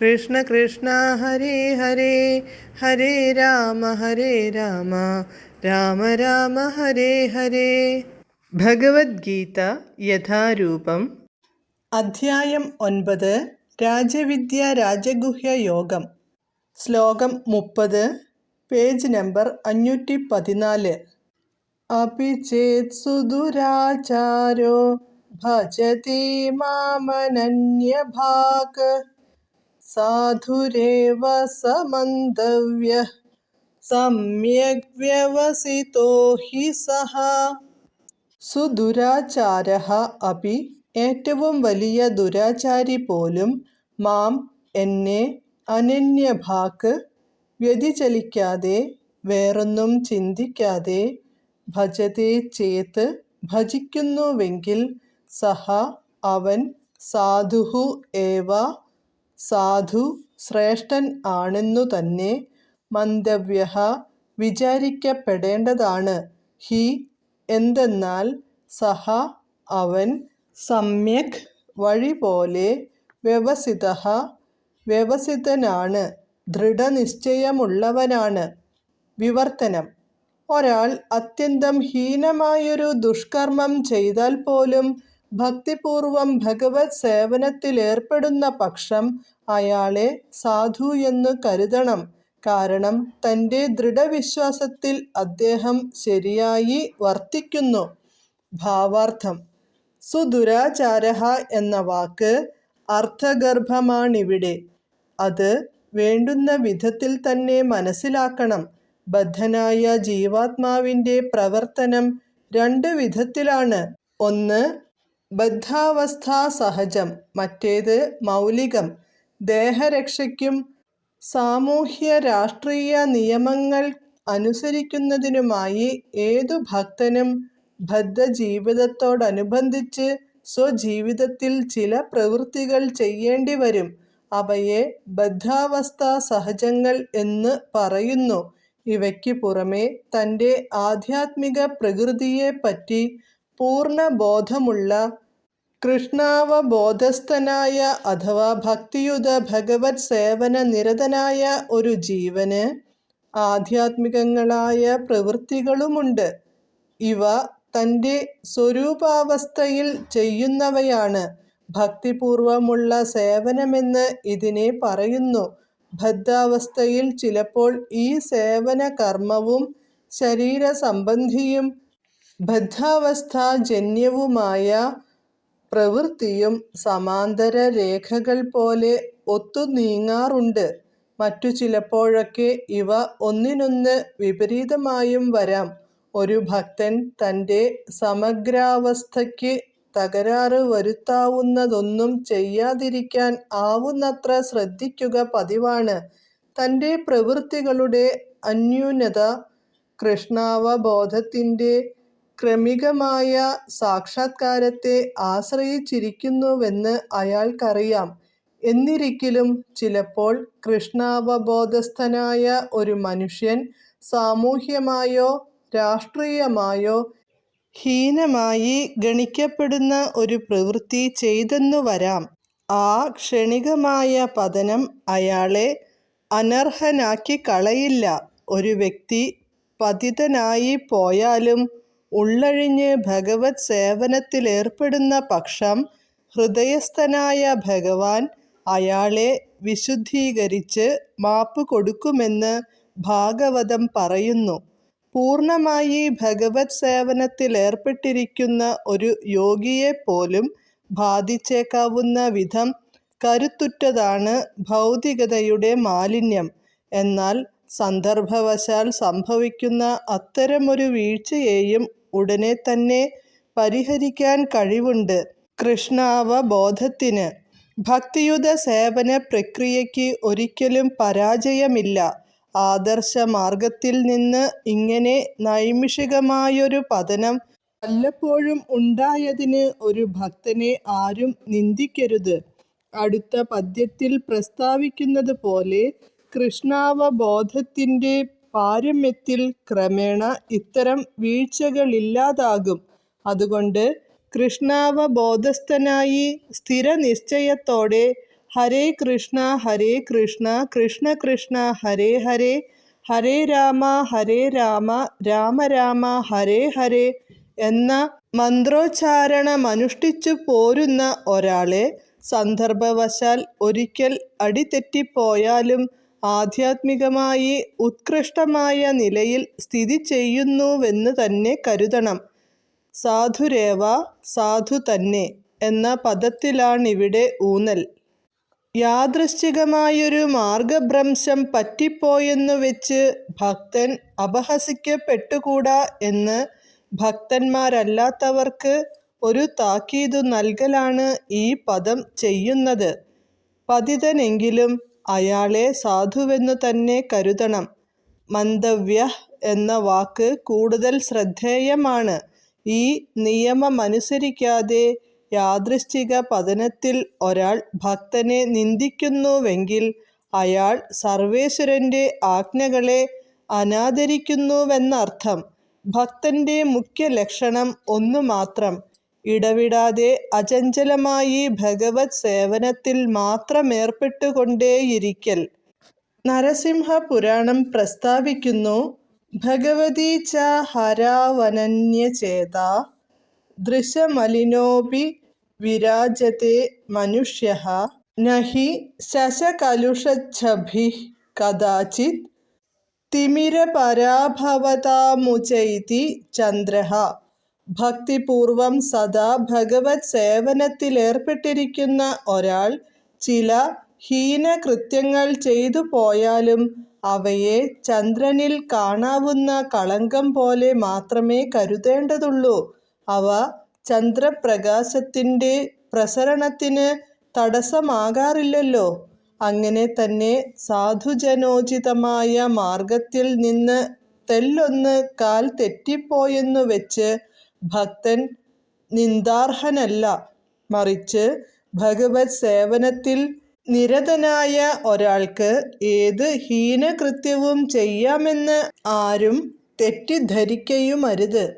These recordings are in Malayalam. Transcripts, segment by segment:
കൃഷ്ണ കൃഷ്ണ ഹരേ ഹരേ ഹരേ രാമ ഹരേ രാമ രാമ രാമ ഹരേ ഹരേ. ഭഗവത്ഗീത യഥാരൂപം. അധ്യായം ഒൻപത് രാജവിദ്യ രാജഗുഹ്യ യോഗം. ശ്ലോകം മുപ്പത് പേജ് നമ്പർ അഞ്ഞൂറ്റി പതിനാല്. അപി ചേത് സുദുരാചാരോ ഭജതി മാമനന്യഭാഗ് സാധുരേവ സമന്തവ്യ സമ്യക് വ്യവസിതോ ഹി സഹ സുദുരാചാര അപി ഏറ്റവും വലിയ ദുരാചാരി പോലും മാം എന്നെ അനന്യഭാക്ക് വ്യതിചലിക്കാതെ വേറൊന്നും ചിന്തിക്കാതെ ഭജതേ ചേത്ത് ഭജിക്കുന്നുവെങ്കിൽ സഹ അവൻ സാധുഹു ഏവ സാധു ശ്രേഷ്ഠൻ ആണെന്നു തന്നെ മന്തവ്യ വിചാരിക്കപ്പെടേണ്ടതാണ്. ഹി എന്തെന്നാൽ സഹ അവൻ സമ്യക് വഴി പോലെ വ്യവസിത വ്യവസിതനാണ്. ദൃഢനിശ്ചയമുള്ളവനാണ്. വിവർത്തനം. ഒരാൾ അത്യന്തം ഹീനമായൊരു ദുഷ്കർമ്മം ചെയ്താൽ പോലും ഭക്തിപൂർവം ഭഗവത് സേവനത്തിലേർപ്പെടുന്ന പക്ഷം അയാളെ സാധു എന്ന് കരുതണം. കാരണം തന്റെ ദൃഢവിശ്വാസത്തിൽ അദ്ദേഹം ശരിയായി വർത്തിക്കുന്നു. ഭാവാർത്ഥം. സുദുരാചാര എന്ന വാക്ക് അർത്ഥഗർഭമാണിവിടെ. അത് വേണ്ടുന്ന വിധത്തിൽ തന്നെ മനസ്സിലാക്കണം. ബദ്ധനായ ജീവാത്മാവിന്റെ പ്രവർത്തനം രണ്ട് വിധത്തിലാണ്. ഒന്ന് ബദ്ധാവസ്ഥാ സഹജം മറ്റേത് മൗലികം. ദേഹരക്ഷയ്ക്കും സാമൂഹ്യ രാഷ്ട്രീയ നിയമങ്ങൾ അനുസരിക്കുന്നതിനുമായി ഏതു ഭക്തനും ബദ്ധജീവിതത്തോടനുബന്ധിച്ച് സ്വജീവിതത്തിൽ ചില പ്രവൃത്തികൾ ചെയ്യേണ്ടി വരും അവയെ ബദ്ധാവസ്ഥ സഹജങ്ങൾ എന്ന് പറയുന്നു. ഇവയ്ക്ക് പുറമെ തന്റെ ആധ്യാത്മിക പ്രകൃതിയെപ്പറ്റി പൂർണ ബോധമുള്ള കൃഷ്ണാവബോധസ്ഥനായ അഥവാ ഭക്തിയുത ഭഗവത് സേവന നിരതനായ ഒരു ജീവന് ആധ്യാത്മികങ്ങളായ പ്രവൃത്തികളുമുണ്ട്. ഇവ തന്റെ സ്വരൂപാവസ്ഥയിൽ ചെയ്യുന്നവയാണ്. ഭക്തിപൂർവമുള്ള സേവനമെന്ന് ഇതിനെ പറയുന്നു. ബദ്ധാവസ്ഥയിൽ ചിലപ്പോൾ ഈ സേവന കർമ്മവും ശരീര സംബന്ധിയും ബദ്ധാവസ്ഥാജന്യവുമായ പ്രവൃത്തിയും സമാന്തര രേഖകൾ പോലെ ഒത്തു നീങ്ങാറുണ്ട് മറ്റു ചിലപ്പോഴൊക്കെ ഇവ ഒന്നിനൊന്ന് വിപരീതമായും വരാം ഒരു ഭക്തൻ തന്റെ സമഗ്രാവസ്ഥയ്ക്ക് തകരാറ് വരുത്താവുന്നതൊന്നും ചെയ്യാതിരിക്കാൻ ആവുന്നത്ര ശ്രദ്ധിക്കുക പതിവാണ്. തന്റെ പ്രവൃത്തികളുടെ അന്യൂനത കൃഷ്ണാവബോധത്തിന്റെ ക്രമികമായ സാക്ഷാത്കാരത്തെ ആശ്രയിച്ചിരിക്കുന്നുവെന്ന് അയാൾക്കറിയാം. എന്നിരിക്കിലും ചിലപ്പോൾ കൃഷ്ണാവബോധസ്ഥനായ ഒരു മനുഷ്യൻ സാമൂഹ്യമായോ രാഷ്ട്രീയമായോ ഹീനമായി ഗണിക്കപ്പെടുന്ന ഒരു പ്രവൃത്തി ചെയ്തെന്നു വരാം ആ ക്ഷണികമായ പതനം അയാളെ അനർഹനാക്കിക്കളയില്ല. ഒരു വ്യക്തി പതിതനായിപ്പോയാലും ഉള്ളഴിഞ്ഞ് ഭഗവത് സേവനത്തിലേർപ്പെടുന്ന പക്ഷം ഹൃദയസ്ഥനായ ഭഗവാൻ അയാളെ വിശുദ്ധീകരിച്ച് മാപ്പ് കൊടുക്കുമെന്ന് ഭാഗവതം പറയുന്നു. പൂർണമായി ഭഗവത് സേവനത്തിലേർപ്പെട്ടിരിക്കുന്ന ഒരു യോഗിയെപ്പോലും ബാധിച്ചേക്കാവുന്ന വിധം കരുത്തുറ്റതാണ് ഭൗതികതയുടെ മാലിന്യം. എന്നാൽ സന്ദർഭവശാൽ സംഭവിക്കുന്ന അത്തരമൊരു വീഴ്ചയെയും ഉടനെത്തന്നെ പരിഹരിക്കാൻ കഴിവുണ്ട് കൃഷ്ണാവബോധത്തിന്. ഭക്തിയുത സേവന പ്രക്രിയയ്ക്ക് ഒരിക്കലും പരാജയമില്ല. ആദർശ മാർഗത്തിൽ നിന്ന് ഇങ്ങനെ നൈമിഷികമായൊരു പതനം വല്ലപ്പോഴും ഉണ്ടായതിന് ഒരു ഭക്തനെ ആരും നിന്ദിക്കരുത്. അടുത്ത പദ്യത്തിൽ പ്രസ്താവിക്കുന്നത് പോലെ കൃഷ്ണാവബോധത്തിന്റെ പാരമ്യത്തിൽ ക്രമേണ ഇത്തരം വീഴ്ചകളില്ലാതാകും. അതുകൊണ്ട് കൃഷ്ണാവബോധസ്ഥനായി സ്ഥിരനിശ്ചയത്തോടെ ഹരേ കൃഷ്ണ ഹരേ കൃഷ്ണ കൃഷ്ണ കൃഷ്ണ ഹരേ ഹരേ ഹരേ രാമ ഹരേ രാമ രാമ രാമ ഹരേ ഹരേ എന്ന മന്ത്രോച്ചാരണമനുഷ്ഠിച്ചു പോരുന്ന ഒരാളെ സന്ദർഭവശാൽ ഒരിക്കൽ അടിതെറ്റിപ്പോയാലും ആധ്യാത്മികമായി ഉത്കൃഷ്ടമായ നിലയിൽ സ്ഥിതി ചെയ്യുന്നുവെന്ന് തന്നെ കരുതണം. സാധുരേവ സാധു തന്നെ എന്ന പദത്തിലാണിവിടെ ഊന്നൽ. യാദൃശ്ചികമായൊരു മാർഗഭ്രംശം പറ്റിപ്പോയെന്നു വെച്ച് ഭക്തൻ അപഹസിക്കപ്പെട്ടുകൂടാ എന്ന് ഭക്തന്മാരല്ലാത്തവർക്ക് ഒരു താക്കീതു നൽകലാണ് ഈ പദം ചെയ്യുന്നത്. പതിതനെങ്കിലും അയാളെ സാധുവെന്നു തന്നെ കരുതണം. മന്ദവ്യ എന്ന വാക്ക് കൂടുതൽ ശ്രദ്ധേയമാണ്. ഈ നിയമമനുസരിക്കാതെ യാദൃശ്ചിക പതനത്തിൽ ഒരാൾ ഭക്തനെ നിന്ദിക്കുന്നുവെങ്കിൽ അയാൾ സർവേശ്വരന്റെ ആജ്ഞകളെ അനാദരിക്കുന്നുവെന്നർത്ഥം. ഭക്തന്റെ മുഖ്യലക്ഷണം ഒന്നുമാത്രം. ഇടവിടാതെ അചഞ്ചലമായി ഭഗവത് സേവനത്തിൽ മാത്രമേർപ്പെട്ടുകൊണ്ടേയിരിക്കൽ. നരസിംഹപുരാണം പ്രസ്താവിക്കുന്നു ഭഗവതി ച ഹരാവനന്യചേത ദൃശമലിനോപി വിരാജത്തെ മനുഷ്യ നഹി ശശകലുഷഛഭി കഥാചിത് തിമിരപരാഭവതാമുചൈതി ചന്ദ്രഃ. ഭക്തിപൂർവം സദാ ഭഗവത് സേവനത്തിലേർപ്പെട്ടിരിക്കുന്ന ഒരാൾ ചില ഹീനകൃത്യങ്ങൾ ചെയ്തുപോയാലും അവയെ ചന്ദ്രനിൽ കാണാവുന്ന കളങ്കം പോലെ മാത്രമേ കരുതേണ്ടതുള്ളൂ. അവ ചന്ദ്രപ്രകാശത്തിന്റെ പ്രസരണത്തിന് തടസ്സമാകാറില്ലല്ലോ. അങ്ങനെ തന്നെ സാധുജനോചിതമായ മാർഗത്തിൽ നിന്ന് തെല്ലൊന്ന് കാൽ തെറ്റിപ്പോയെന്നുവെച്ച് ഭക്തൻ നിന്ദാർഹനല്ല. മറിച്ച് ഭഗവത് സേവനത്തിൽ നിരതനായ ഒരാൾക്ക് ഏത് ഹീനകൃത്യവും ചെയ്യാമെന്ന് ആരും തെറ്റിദ്ധരിക്കയുമരുത്.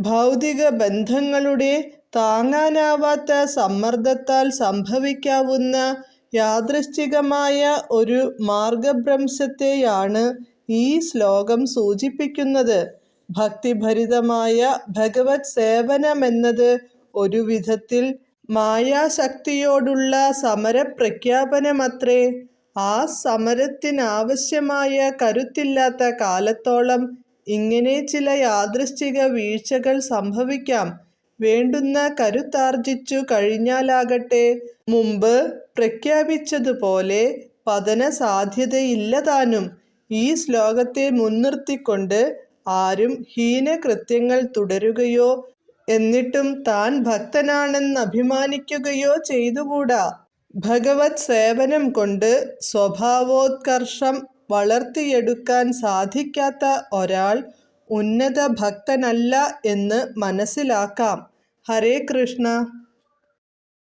ഭൗതിക ബന്ധങ്ങളുടെ താങ്ങാനാവാത്ത സമ്മർദ്ദത്താൽ സംഭവിക്കാവുന്ന യാദൃശ്ചികമായ ഒരു മാർഗഭ്രംശത്തെയാണ് ഈ ശ്ലോകം സൂചിപ്പിക്കുന്നത്. ഭക്തിഭരിതമായ ഭഗവത് സേവനമെന്നത് ഒരു വിധത്തിൽ മായാശക്തിയോടുള്ള സമരപ്രഖ്യാപനമത്രേ. ആ സമരത്തിനാവശ്യമായ കരുത്തില്ലാത്ത കാലത്തോളം ഇങ്ങനെ ചില യാദൃശ്ചിക വീഴ്ചകൾ സംഭവിക്കാം. വേണ്ടുന്ന കരുത്താർജിച്ചു കഴിഞ്ഞാലാകട്ടെ മുമ്പ് പ്രഖ്യാപിച്ചതുപോലെ പതന സാധ്യതയില്ലതാനും ഈ ശ്ലോകത്തെ മുൻനിർത്തിക്കൊണ്ട് ആരും ഹീനകൃത്യങ്ങൾ തുടരുകയോ എന്നിട്ടും താൻ ഭക്തനാണെന്ന് അഭിമാനിക്കുകയോ ചെയ്തുകൂടാ. ഭഗവത് സേവനം കൊണ്ട് സ്വഭാവോത്കർഷം വളർത്തിയെടുക്കാൻ സാധിക്കാത്ത ഒരാൾ ഉന്നത ഭക്തനല്ല എന്ന് മനസ്സിലാക്കാം. ഹരേ കൃഷ്ണ